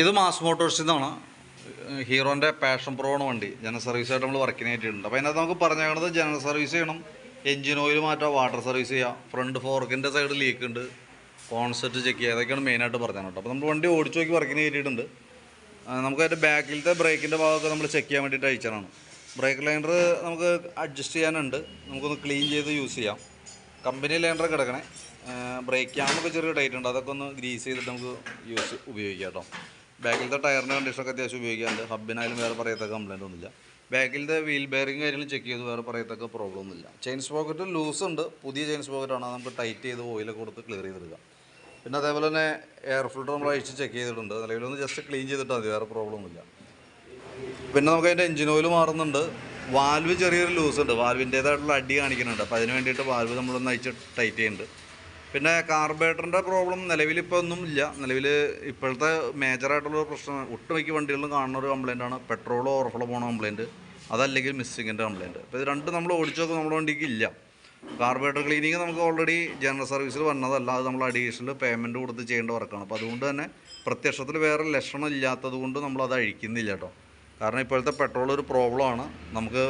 ഇത് മാസ് മോട്ടോഴ്സിൽ നിന്നാണ് ഹീറോന്റെ passion pro ആണ് വണ്ടി. ജനറൽ സർവീസായിട്ട് നമ്മൾ വർക്കിന് ആയിട്ടുണ്ട്. അപ്പോൾ അതിനകത്ത് നമുക്ക് പറഞ്ഞേക്കണത് ജനറൽ സർവീസ് ചെയ്യണം. എഞ്ചിൻ ഓയിൽ മാറ്റാം വാട്ടർ സർവീസ് ചെയ്യാം. ഫ്രണ്ട് ഫോർക്കിന്റെ സൈഡ് ലീക്ക് ഉണ്ട്. കോൺസെപ്റ്റ് ചെക്ക് ചെയ്യുക അതൊക്കെയാണ് മെയിനായിട്ട് പറഞ്ഞത് കേട്ടോ അപ്പോൾ നമ്മൾ വണ്ടി ഓടിച്ചു നോക്കി വർക്കിന് കയറ്റിയിട്ടുണ്ട് നമുക്ക് അതിന്റെ ബാക്കിലത്തെ ബ്രേക്കിന്റെ ഭാഗമൊക്കെ നമ്മൾ ചെക്ക് ചെയ്യാൻ വേണ്ടിയിട്ട് അയച്ചതാണ്. ബ്രേക്ക് ലൈനർ നമുക്ക് അഡ്ജസ്റ്റ് ചെയ്യാനുണ്ട്. നമുക്കൊന്ന് ക്ലീൻ ചെയ്ത് യൂസ് ചെയ്യാം. കമ്പനി ലൈനർ കിടക്കണേ. ബ്രേക്ക് ക്യാമൊക്കെ ചെറിയ ടൈറ്റ് ഉണ്ട്. അതൊക്കെ ഒന്ന് ഗ്രീസ് ചെയ്തിട്ട് നമുക്ക് യൂസ് ഉപയോഗിക്കാം കേട്ടോ. ബാക്കിലത്തെ ടയറിന്റെ കണ്ടീഷനൊക്കെ അത്യാവശ്യം ഉപയോഗിക്കാറുണ്ട്. ഹബിനായാലും വേറെ പറയത്തക്ക കംപ്ലൈന്റ് ഒന്നുമില്ല. ബാക്കിലത്തെ വീൽ ബെയറിങ് കാര്യങ്ങൾ ചെക്ക് ചെയ്ത് വേറെ പറയത്തക്ക പ്രോബ്ലം ഒന്നുമില്ല. ചെയിൻസ് പോക്കറ്റ് ലൂസ് ഉണ്ട്. പുതിയ ചെയിൻസ് പോക്കറ്റാണ് നമുക്ക് ടൈറ്റ് ചെയ്ത് ഓയിലൊക്കെ കൊടുത്ത് ക്ലിയർ ചെയ്തെടുക്കാം പിന്നെ അതേപോലെ തന്നെ എയർ ഫിൽട്ടർ നമ്മൾ അഴിച്ച് ചെക്ക് ചെയ്തിട്ടുണ്ട്. നിലവിലൊന്ന് ജസ്റ്റ് ക്ലീൻ ചെയ്തിട്ടാൽ മതി. വേറെ പ്രോബ്ലം ഒന്നുമില്ല. പിന്നെ നമുക്ക് അതിന്റെ എഞ്ചിൻ ഓയിൽ മാറുന്നുണ്ട്. വാൽവ് ചെറിയൊരു ലൂസ് ഉണ്ട്. വാൽവിന്റേതായിട്ടുള്ള അടി കാണിക്കുന്നുണ്ട്. അപ്പോൾ അതിന് വേണ്ടിയിട്ട് വാൽവ് നമ്മളൊന്ന് അയച്ച് ടൈറ്റ് ചെയ്യുന്നുണ്ട്. പിന്നെ കാർബേറ്ററിന്റെ പ്രോബ്ലം നിലവിലിപ്പോൾ ഒന്നും ഇല്ല. നിലവിൽ ഇപ്പോഴത്തെ മേജറായിട്ടുള്ള പ്രശ്നം ഒട്ടുമിക്ക വണ്ടികളിലും കാണുന്ന ഒരു ആണ്. പെട്രോൾ ഓവർഫ്ലോ പോണ കംപ്ലയിന്റ് അതല്ലെങ്കിൽ മിസ്സിങ്ങിന്റെ കംപ്ലയിന്റ് അപ്പോൾ ഇത് രണ്ടും നമ്മൾ ഓടിച്ചു നോക്കുമ്പോൾ നമ്മുടെ വണ്ടിക്ക് ഇല്ല. കാർബേറ്റർ ക്ലീനിങ് നമുക്ക് ഓൾറെഡി ജനറൽ സർവീസിൽ വന്നതല്ല. അത് നമ്മൾ അഡീഷണൽ പേയ്മെന്റ് കൊടുത്ത് ചെയ്യേണ്ട വർക്കാണ്. അപ്പോൾ അതുകൊണ്ട് തന്നെ പ്രത്യക്ഷത്തിൽ വേറെ ലക്ഷണം ഇല്ലാത്തത് കൊണ്ട് നമ്മൾ അത് അഴിക്കുന്നില്ല കേട്ടോ കാരണം ഇപ്പോഴത്തെ പെട്രോൾ ഒരു പ്രോബ്ലമാണ് നമുക്ക്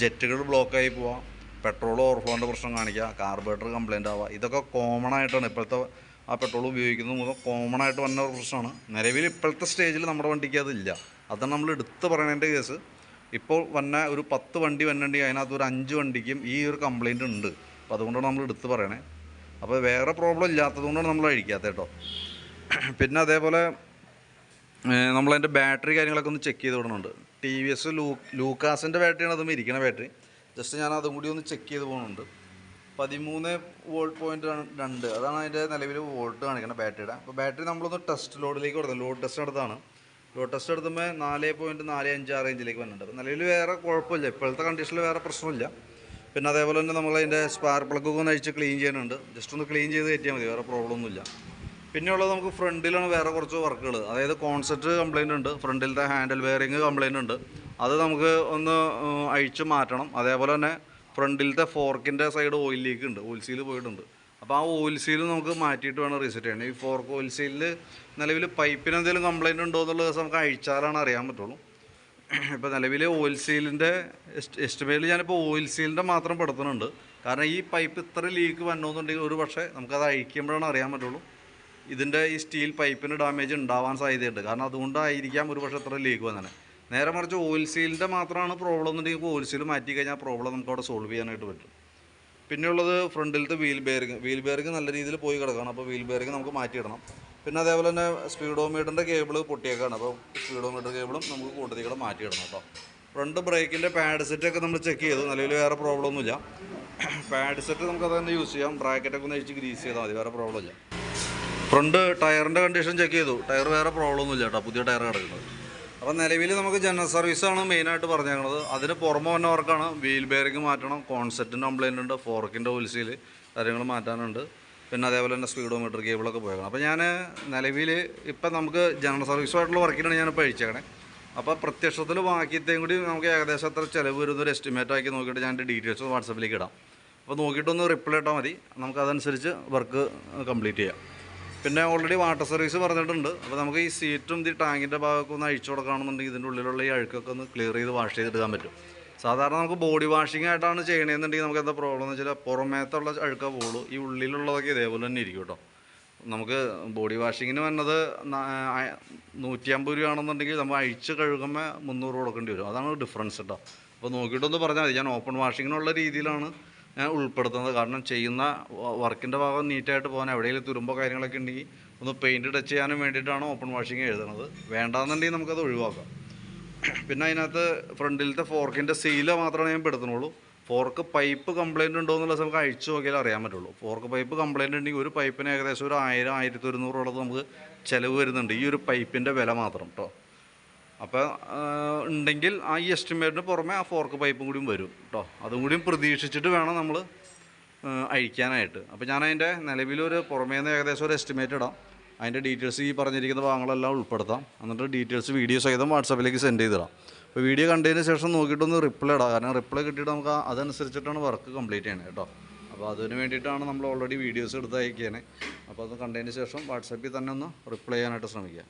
ജെറ്റുകൾ ബ്ലോക്കായി പോവാം. പെട്രോൾ ഓർഫോന്റെ പ്രശ്നം കാണിക്കുക കാർബറേറ്റർ കംപ്ലൈന്റ് ആവുക ഇതൊക്കെ കോമൺ ആയിട്ടാണ്. ഇപ്പോഴത്തെ ആ പെട്രോൾ ഉപയോഗിക്കുന്നത് മുഖം കോമൺ ആയിട്ട് വന്ന ഒരു പ്രശ്നമാണ്. നിലവിൽ ഇപ്പോഴത്തെ സ്റ്റേജിൽ നമ്മുടെ വണ്ടിക്ക് അതില്ല അതാണ് നമ്മൾ എടുത്ത് പറയുന്നതിന്റെ കേസ് ഇപ്പോൾ വന്ന ഒരു പത്ത് വണ്ടി വന്നിട്ടുണ്ടെങ്കിൽ അതിനകത്ത് ഒരു അഞ്ച് വണ്ടിക്കും ഈ ഒരു കംപ്ലൈന്റ് ഉണ്ട്. അപ്പോൾ അതുകൊണ്ടാണ് നമ്മൾ എടുത്ത് പറയണേ. അപ്പോൾ വേറെ പ്രോബ്ലം ഇല്ലാത്തതുകൊണ്ടാണ് നമ്മൾ അഴിക്കാത്തത് കേട്ടോ. പിന്നെ അതേപോലെ നമ്മളതിന്റെ ബാറ്ററി കാര്യങ്ങളൊക്കെ ഒന്ന് ചെക്ക് ചെയ്ത് വിടുന്നുണ്ട് ടി വി എസ് ലൂ ലൂക്കാസിന്റെ ബാറ്ററിയാണ് അതും ഇരിക്കണ ബാറ്ററി ജസ്റ്റ് ഞാൻ അതും കൂടി ഒന്ന് ചെക്ക് ചെയ്ത് പോകുന്നുണ്ട്. പതിമൂന്ന് വോൾട്ട് പോയിന്റ് രണ്ട്. അതാണ് അതിന്റെ നിലവിൽ വോൾട്ട് കാണിക്കുന്നത് ബാറ്ററിയുടെ. അപ്പോൾ ബാറ്ററി നമ്മളൊന്ന് ടെസ്റ്റ് ലോഡിലേക്ക് കൊടുത്തത് ലോഡ് ടെസ്റ്റ് എടുത്താണ് ലോഡ് ടെസ്റ്റ് എടുത്തുമ്പോൾ നാല് പോയിന്റ് നാല് അഞ്ച് ആ റേഞ്ചിലേക്ക് വന്നിട്ടുണ്ട്. നിലവിൽ വേറെ കുഴപ്പമില്ല. ഇപ്പോഴത്തെ കണ്ടീഷനിൽ വേറെ പ്രശ്നമില്ല. പിന്നെ അതേപോലെ തന്നെ നമ്മൾ അതിന്റെ സ്പാർക്ക് പ്ലഗൊക്കെ ഒന്ന് അഴിച്ച് ക്ലീൻ ചെയ്യാനുണ്ട് ജസ്റ്റ് ഒന്ന് ക്ലീൻ ചെയ്ത് കയറ്റിയാൽ മതി. വേറെ പ്രോബ്ലം ഒന്നുമില്ല. പിന്നെയുള്ളത് നമുക്ക് ഫ്രണ്ടിലാണ് വേറെ കുറച്ച് വർക്കുകൾ അതായത് കോൺസെപ്റ്റ് കംപ്ലൈന്റ് ഉണ്ട്. ഫ്രണ്ടിലത്തെ ഹാൻഡിൽ വെയറിങ് കംപ്ലൈന്റ് ഉണ്ട്. അത് നമുക്ക് ഒന്ന് അഴിച്ചു മാറ്റണം. അതേപോലെ തന്നെ ഫ്രണ്ടിലത്തെ ഫോർക്കിന്റെ സൈഡ് ഓയിൽ ലീക്ക് ഉണ്ട്. ഓയിൽ സീൽ പോയിട്ടുണ്ട്. അപ്പോൾ ആ ഓയിൽ സീൽ നമുക്ക് മാറ്റിയിട്ട് വേണം റീസെറ്റ് ചെയ്യണം ഈ ഫോർക്ക് ഓയിൽ സീലിൽ നിലവിൽ പൈപ്പിന് എന്തെങ്കിലും കംപ്ലൈന്റ് ഉണ്ടോ എന്നുള്ളത് നമുക്ക് അഴിച്ചാലാണ് അറിയാൻ പറ്റുള്ളൂ. ഇപ്പോൾ നിലവിൽ ഓയിൽ സീലിന്റെ എസ്റ്റിമേറ്റിൽ ഞാനിപ്പോൾ ഓയിൽ സീലിന്റെ മാത്രം പെടുത്തുന്നുണ്ട്. കാരണം ഈ പൈപ്പ് ഇത്ര ലീക്ക് വന്നോന്നുണ്ടെങ്കിൽ ഒരു പക്ഷേ നമുക്കത് അഴിക്കുമ്പോഴാണ് അറിയാൻ പറ്റുള്ളൂ. ഇതിന്റെ ഈ സ്റ്റീൽ പൈപ്പിന് ഡാമേജ് ഉണ്ടാവാൻ സാധ്യതയുണ്ട്. കാരണം അതുകൊണ്ടായിരിക്കാം ഒരു പക്ഷേ ഇത്ര ലീക്ക് വന്നത് നേരെ മറിച്ച് ഓയിൽ സീലിന്റെ മാത്രമാണ് പ്രോബ്ലം എന്നുണ്ടെങ്കിൽ ഓയിൽ സീൽ മാറ്റി കഴിഞ്ഞാൽ പ്രോബ്ലം നമുക്ക് അവിടെ സോൾവ് ചെയ്യാനായിട്ട് പറ്റും. പിന്നെയുള്ളത് ഫ്രണ്ടിലത്തെ വീൽ ബെയറിങ് വീൽ ബെയറിങ് നല്ല രീതിയിൽ പോയി കിടക്കണം. അപ്പോൾ വീൽ ബെയറിങ് നമുക്ക് മാറ്റിയിടണം പിന്നെ അതേപോലെ തന്നെ സ്പീഡോമീറ്ററിന്റെ കേബിൾ പൊട്ടിയേക്കാണ്. അപ്പോൾ സ്പീഡോമീറ്റർ കേബിളും നമുക്ക് കൂട്ടത്തിൽ കൂടെ മാറ്റിയിടണം കേട്ടോ. ഫ്രണ്ട് ബ്രേക്കിന്റെ പാഡ് സെറ്റൊക്കെ നമ്മൾ ചെക്ക് ചെയ്തു. നിലവിൽ വേറെ പ്രോബ്ലം ഒന്നുമില്ല പാഡ് സെറ്റ് നമുക്ക് അത് തന്നെ യൂസ് ചെയ്യാം. ബ്രാക്കറ്റൊക്കെ ഒന്ന് അഴിച്ച് ഗ്രീസ് ചെയ്താൽ മതി. വേറെ പ്രോബ്ലം ഇല്ല. ഫ്രണ്ട് ടയറിന്റെ കണ്ടീഷൻ ചെക്ക് ചെയ്തു. ടയർ വേറെ പ്രോബ്ലം ഒന്നുമില്ല കേട്ടോ. പുതിയ ടയർ കിടക്കുന്നത്. അപ്പോൾ നിലവിൽ നമുക്ക് ജനറൽ സർവീസാണ് മെയിനായിട്ട് പറഞ്ഞേക്കുന്നത് അതിന് പുറമെ വന്ന വർക്കാണ് വീൽ ബെയറിംഗ് മാറ്റണം കോൺസെപ്റ്റിന്റെ കംപ്ലൈന്റ് ഉണ്ട് ഫോർക്കിന്റെ ഒലിസിൽ കാര്യങ്ങൾ മാറ്റാനുണ്ട്. പിന്നെ അതേപോലെ തന്നെ സ്പീഡോമീറ്റർ കേബിളൊക്കെ പോയേക്കണം. അപ്പോൾ ഞാൻ നിലവിൽ ഇപ്പം നമുക്ക് ജനറൽ സർവീസുമായിട്ടുള്ള വർക്കിനാണ് ഞാനിപ്പോൾ അഴിച്ചേക്കണേ. അപ്പോൾ പ്രത്യക്ഷത്തിൽ ബാക്കിയത്തെയും കൂടി നമുക്ക് ഏകദേശം എത്ര ചിലവ് വരുന്ന ഒരു എസ്റ്റിമേറ്റ് ആക്കി നോക്കിയിട്ട് ഞാൻ എന്റെ ഡീറ്റെയിൽസ് വാട്സപ്പിലേക്ക് ഇടാം. അപ്പോൾ നോക്കിയിട്ടൊന്ന് റിപ്ലൈ ഇട്ടാൽ മതി. നമുക്കതനുസരിച്ച് വർക്ക് കംപ്ലീറ്റ് ചെയ്യാം. പിന്നെ ഓൾറെഡി വാട്ടർ സർവീസ് പറഞ്ഞിട്ടുണ്ട്. അപ്പോൾ നമുക്ക് ഈ സീറ്റും ഈ ടാങ്കിന്റെ ഭാഗമൊക്കെ ഒന്ന് അഴിച്ചു കൊടുക്കുകയാണെന്നുണ്ടെങ്കിൽ ഇതിന്റെ ഉള്ളിലുള്ള ഈ അഴുക്കൊക്കെ ഒന്ന് ക്ലിയർ ചെയ്ത് വാഷ് ചെയ്തെടുക്കാൻ പറ്റും. സാധാരണ നമുക്ക് ബോഡി വാഷിംഗ് ആയിട്ടാണ് ചെയ്യണമെന്നുണ്ടെങ്കിൽ നമുക്ക് എന്താ പ്രോബ്ലം എന്ന് വെച്ചാൽ പുറമേത്തുള്ള അഴുക്ക പോകുള്ളൂ ഈ ഉള്ളിലുള്ളതൊക്കെ ഇതേപോലെ തന്നെ ഇരിക്കും കേട്ടോ. നമുക്ക് ബോഡി വാഷിങ്ങിന് വന്നത് നൂറ്റി അമ്പത് രൂപയാണെന്നുണ്ടെങ്കിൽ നമ്മൾ അഴിച്ച് കഴുകുമ്പോൾ മുന്നൂറ് കൊടുക്കേണ്ടി വരും. അതാണ് ഡിഫറൻസ് കേട്ടോ അപ്പോൾ നോക്കിയിട്ടൊന്ന് പറഞ്ഞാൽ മതി. ഞാൻ ഓപ്പൺ വാഷിങ്ങിനുള്ള രീതിയിലാണ് ഞാൻ ഉൾപ്പെടുത്തുന്നത്. കാരണം ചെയ്യുന്ന വർക്കിന്റെ ഭാഗം നീറ്റായിട്ട് പോകാൻ എവിടെയെങ്കിലും തുരുമ്പോ കാര്യങ്ങളൊക്കെ ഉണ്ടെങ്കിൽ ഒന്ന് പെയിന്റ് ടച്ച് ചെയ്യാനും വേണ്ടിയിട്ടാണ് ഓപ്പൺ വാഷിങ് എഴുതുന്നത് വേണ്ടാന്നുണ്ടെങ്കിൽ നമുക്കത് ഒഴിവാക്കാം. പിന്നെ അതിനകത്ത് ഫ്രണ്ടിലത്തെ ഫോർക്കിന്റെ സീല മാത്രമേ ഞാൻ പെടുത്തുന്നുള്ളൂ. ഫോർക്ക് പൈപ്പ് കംപ്ലൈന്റ് ഉണ്ടോ എന്നുള്ളത് നമുക്ക് അഴിച്ചു നോക്കിയാൽ അറിയാൻ പറ്റുള്ളൂ. ഫോർക്ക് പൈപ്പ് കംപ്ലൈന്റ് ഉണ്ടെങ്കിൽ ഒരു പൈപ്പിന് ഏകദേശം ഒരു ആയിരം ആയിരത്തി ഒരുന്നൂറോളം നമുക്ക് ചിലവ് വരുന്നുണ്ട്. ഈ ഒരു പൈപ്പിന്റെ വില മാത്രം കേട്ടോ അപ്പോൾ ഉണ്ടെങ്കിൽ ആ ഈ എസ്റ്റിമേറ്റിന് പുറമെ ആ ഫോർക്ക് പൈപ്പും കൂടിയും വരും കേട്ടോ അതും കൂടിയും പ്രതീക്ഷിച്ചിട്ട് വേണം നമ്മൾ അഴിക്കാനായിട്ട്. അപ്പോൾ ഞാൻ അതിന്റെ നിലവിലൊരു പുറമേ നിന്ന് ഏകദേശം ഒരു എസ്റ്റിമേറ്റ് ഇടാം. അതിന്റെ ഡീറ്റെയിൽസ് ഈ പറഞ്ഞിരിക്കുന്ന ഭാഗങ്ങളെല്ലാം ഉൾപ്പെടുത്താം. എന്നിട്ട് ഡീറ്റെയിൽസ് വീഡിയോ സഹിതം വാട്സാപ്പിലേക്ക് സെൻഡ് ചെയ്തിടാം. അപ്പോൾ വീഡിയോ കണ്ടതിന് ശേഷം നോക്കിയിട്ടൊന്ന് റിപ്ലൈ ഇടാം. കാരണം റിപ്ലൈ കിട്ടിയിട്ട് നമുക്ക് അതനുസരിച്ചിട്ടാണ് വർക്ക് കംപ്ലീറ്റ് ചെയ്യണത് കേട്ടോ അപ്പോൾ അതിന് വേണ്ടിയിട്ടാണ് നമ്മൾ ഓൾറെഡി വീഡിയോസ് എടുത്ത് അയക്കുകയാണ് അപ്പോൾ അത് കണ്ടതിന് ശേഷം വാട്സാപ്പിൽ തന്നെ ഒന്ന് റിപ്ലൈ ചെയ്യാനായിട്ട് ശ്രമിക്കുക.